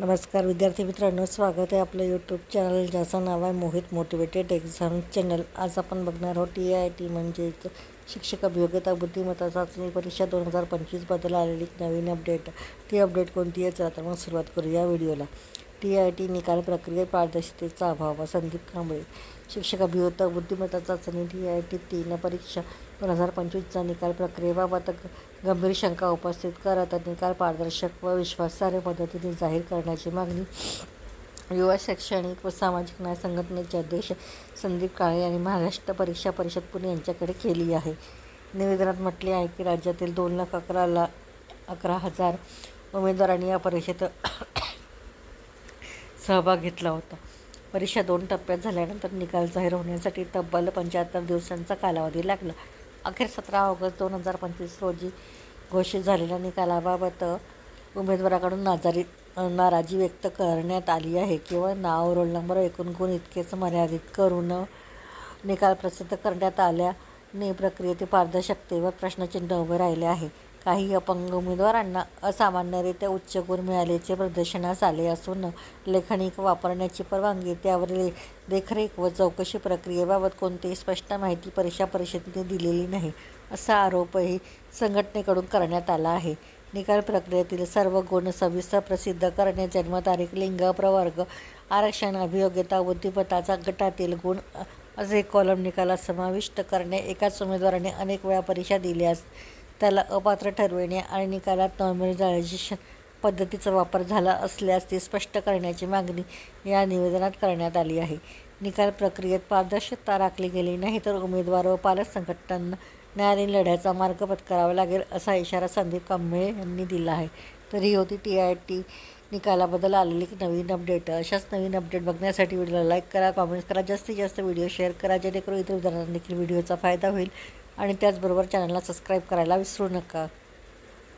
नमस्कार विद्यार्थी मित्रांनो स्वागत आहे आपलं यूट्यूब चॅनल ज्याचं नाव आहे मोहित मोटिवेटेड एक्झाम चॅनल आज आपण बघणार आहोत टी आय टी म्हणजेच शिक्षक अभियोग्यता बुद्धिमत्ता चाचणी परीक्षा दोन हजार पंचवीसबद्दल आलेली एक नवीन अपडेट ती अपडेट कोणती आहे? चला तर मग सुरुवात करूया व्हिडिओला टी आय टी निकाल प्रक्रियेत पारदर्शितेचा अभाव संदीप कांबळे शिक्षक अभियोग्यता बुद्धिमत्ता चाचणी टी आय टी तीन परीक्षा दोन हजार पंचवीसचा निकाल प्रक्रियेबाबत गंभीर शंका उपस्थित करत निकाल पारदर्शक व विश्वासार्ह पद्धतीने जाहीर करण्याची मागणी युवा शैक्षणिक व सामाजिक न्याय संघटनेचे अध्यक्ष संदीप काळे यांनी महाराष्ट्र परीक्षा परिषद पुणे यांच्याकडे केली आहे. निवेदनात म्हटले आहे की राज्यातील दोन लाख अकरा ला अकरा हजार उमेदवारांनी या परीक्षेत सहभाग घेतला होता. परीक्षा दोन टप्प्यात झाल्यानंतर निकाल जाहीर होण्यासाठी तब्बल पंच्याहत्तर दिवसांचा कालावधी लागला. अखेर सतरा ऑगस्ट दोन हजार पंचवीस रोजी घोषित झालेल्या निकालाबाबत उमेदवाराकडून नाजारी नाराजी व्यक्त करण्यात आली आहे. किंवा नाव रोल नंबर एकूण गुण इतकेच मर्यादित करून निकाल प्रसिद्ध करण्यात आल्याने प्रक्रियेतील पारदर्शकतेवर प्रश्नचिन्ह उभे राहिले आहे. काही अपंग उमेदवारांना असामान्यरित्या उच्च गुण मिळाल्याचे प्रदर्शनास आले असून लेखनिक वापरण्याची परवानगी त्यावरील देखरेख व चौकशी प्रक्रियेबाबत कोणतीही स्पष्ट माहिती परीक्षा परिषदेने दिलेली नाही असा आरोपही संघटनेकडून करण्यात आला आहे. निकाल प्रक्रियेतील सर्व गुण सविस्तर प्रसिद्ध करणे जन्मतारीख लिंग प्रवर्ग आरक्षण अभियोग्यता बुद्धिमत्ताचा गटातील गुण असे कॉलम निकालात समाविष्ट करणे एकाच उमेदवाराने अनेक वेळा परीक्षा दिल्यास त्याला अपात्र ठरविणे आणि निकालात नॉर्मल जाण्याची श पद्धतीचा वापर झाला असल्यास ते स्पष्ट करण्याची मागणी या निवेदनात करण्यात आली आहे. निकाल प्रक्रियेत पारदर्शकता राखली गेली नाही तर उमेदवार व पालक संघटनांना न्यायालयीन लढ्याचा मार्ग पत्करावा लागेल असा इशारा संदीप कांबळे यांनी दिला आहे. तर ही होती टी आय टी निकालाबद्दल आलेली एक नवीन अपडेट. अशाच नवीन अपडेट बघण्यासाठी व्हिडिओला लाईक करा कॉमेंट्स करा जास्तीत जास्त व्हिडिओ शेअर करा जेणेकरून इतर उदाहरणांना देखील व्हिडिओचा फायदा होईल. आणि त्याचबरोबर चॅनलला सबस्क्राईब करायला विसरू नका.